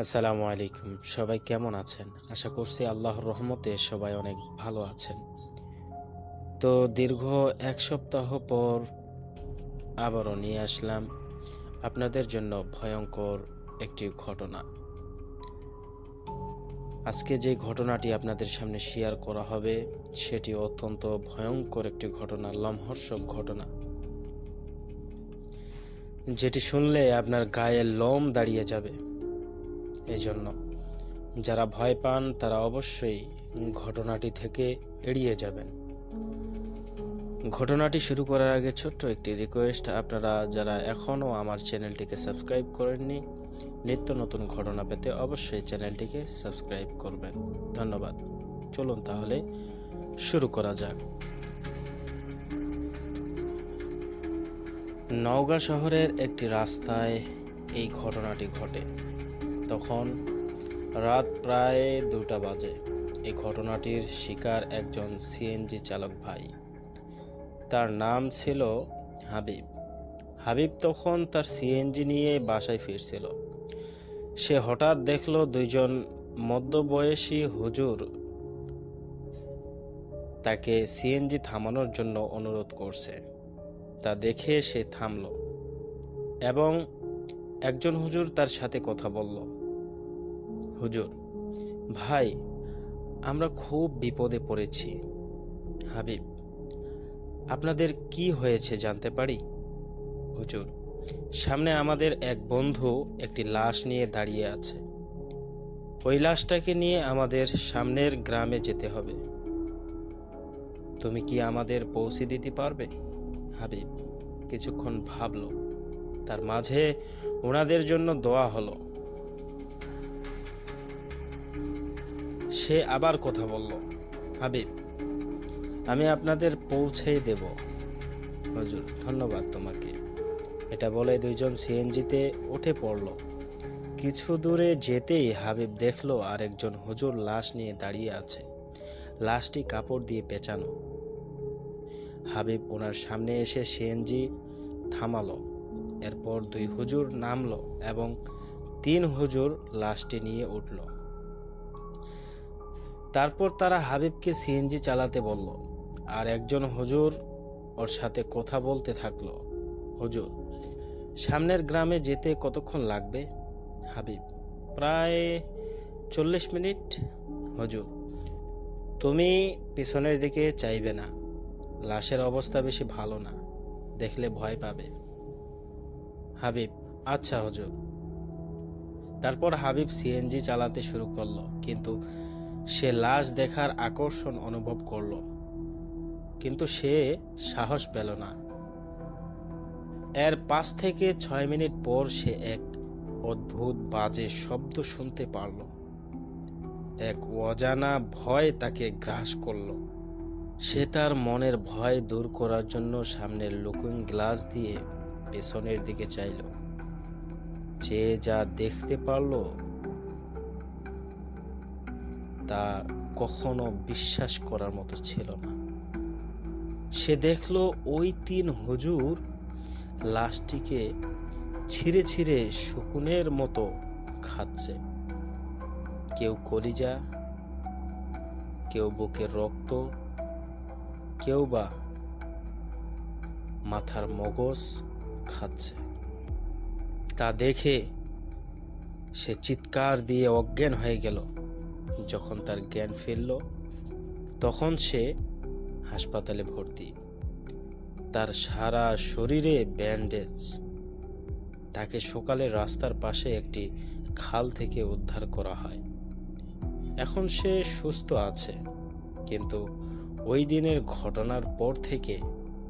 আসসালামু আলাইকুম। সবাই কেমন আছেন? আশা করছি আল্লাহর রহমতে সবাই অনেক ভালো আছেন। তো দীর্ঘ এক সপ্তাহ পর আবারও নিয়ে আসলাম আপনাদের জন্য ভয়ঙ্কর একটি ঘটনা। আজকে যে ঘটনাটি আপনাদের সামনে শেয়ার করা হবে, সেটি অত্যন্ত ভয়ঙ্কর একটি ঘটনা, লমহর্ষক ঘটনা। যেটি শুনলে আপনার গায়ে লোম দাঁড়িয়ে যাবে। এই জন্য যারা ভয় পান, তারা অবশ্যই ঘটনাটি থেকে এড়িয়ে যাবেন। ঘটনাটি শুরু করার আগে ছোট্ট একটি রিকোয়েস্ট আপনারা যারা এখনও আমার চ্যানেলটিকে সাবস্ক্রাইব করেননি, নিত্য নতুন ঘটনা পেতে অবশ্যই চ্যানেলটিকে সাবস্ক্রাইব করবেন। ধন্যবাদ। চলুন তাহলে শুরু করা যাক। নওগাঁ শহরের একটি রাস্তায় এই ঘটনাটি ঘটে। তখন রাত প্রায় দুটা বাজে। এই ঘটনাটির শিকার একজন সিএনজি চালক ভাই। তার নাম ছিল হাবিব। হাবিব তখন তার সিএনজি নিয়ে বাসায় ফিরছিল। সে হঠাৎ দেখল দুইজন মধ্যবয়সী হুজুর তাকে সিএনজি থামানোর জন্য অনুরোধ করছে। তা দেখে সে থামল এবং একজন হুজুর তার সাথে কথা বলল। হুজুর, ভাই, আমরা খুব বিপদে পড়েছি। হাবিব, আপনাদের কি হয়েছে জানতে পারি? হুজুর, সামনে আমাদের এক বন্ধু একটি লাশ নিয়ে দাঁড়িয়ে আছে। ওই লাশটাকে নিয়ে আমাদের সামনের গ্রামে যেতে হবে। তুমি কি আমাদের পৌঁছে দিতে পারবে? হাবিব কিছুক্ষণ ভাবলো। তার মাঝে ওনাদের জন্য দোয়া হলো। সে আবার কথা বলল, হাবিব, আমি আপনাদের পৌঁছেই দেব। হুজুর, ধন্যবাদ তোমাকে। এটা বলে দুইজন সিএনজিতে উঠে পড়ল। কিছু দূরে যেতেই হাবিব দেখল আরেকজন হুজুর লাশ নিয়ে দাঁড়িয়ে আছে। লাশটি কাপড় দিয়ে পেঁচানো। হাবিব ওনার সামনে এসে সিএনজি থামালো। এরপর দুই হুজুর নামলো এবং তিন হুজুর লাশটি নিয়ে উঠল। তারপর তারা হাবিবকে সিএনজি চালাতে বলল, আর একজন হুজুর ওর সাথে কথা বলতে থাকল। হুজুর, সামনের গ্রামে যেতে কতক্ষণ লাগবে? হাবিব, প্রায় চল্লিশ মিনিট। হুজুর, তুমি পিছনের দিকে চাইবে না, লাশের অবস্থা বেশি ভালো না, দেখলে ভয় পাবে। হাবিব আচ্ছা হুজুর। তারপর হাবিব সিএনজি চালাতে শুরু করল, কিন্তু সে লাশ দেখার আকর্ষণ অনুভব করল, কিন্তু সে সাহস পেল না। এর পাঁচ থেকে ছয় মিনিট পর সে এক অদ্ভুত বাজে শব্দ শুনতে পারল। এক অজানা ভয় তাকে গ্রাস করল। সে তার মনের ভয় দূর করার জন্য সামনের লুকিং গ্লাস দিয়ে পেছনের দিকে চাইল। যে যা দেখতে পারল তা কখনো বিশ্বাস করার মতো ছিল না। সে দেখল ওই তিন হুজুর লাশটিকে ছিঁড়ে ছিঁড়ে শকুনের মতো খাচ্ছে। কেউ কলিজা, কেউ বুকের রক্ত, কেউ বা মাথার মগজ খাচ্ছে। তা দেখে সে চিৎকার দিয়ে অজ্ঞান হয়ে গেল। যখন তার জ্ঞান ফিরল, তখন সে হাসপাতালে ভর্তি। তার সারা শরীরে ব্যান্ডেজ। তাকে সকালে রাস্তার পাশে একটি খাল থেকে উদ্ধার করা হয়। এখন সে সুস্থ আছে, কিন্তু ওই দিনের ঘটনার পর থেকে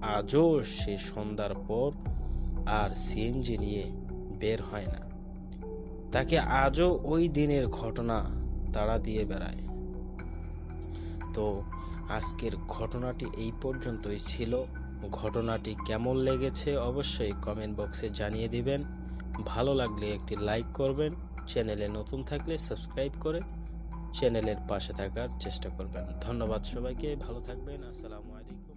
আজও সে সন্ধ্যার পর আর সিএনজি নিয়ে বের হয় না। তাকে আজও ওই দিনের ঘটনা তাড়া দিয়ে বেড়ায়। তো আজকের ঘটনাটি এই পর্যন্তই ছিল। ঘটনাটি কেমন লেগেছে অবশ্যই কমেন্ট বক্সে জানিয়ে দিবেন। ভালো লাগলে একটি লাইক করবেন। চ্যানেলে নতুন থাকলে সাবস্ক্রাইব করে চ্যানেলের পাশে থাকার চেষ্টা করবেন। ধন্যবাদ সবাইকে। ভালো থাকবেন। আসসালামু আলাইকুম।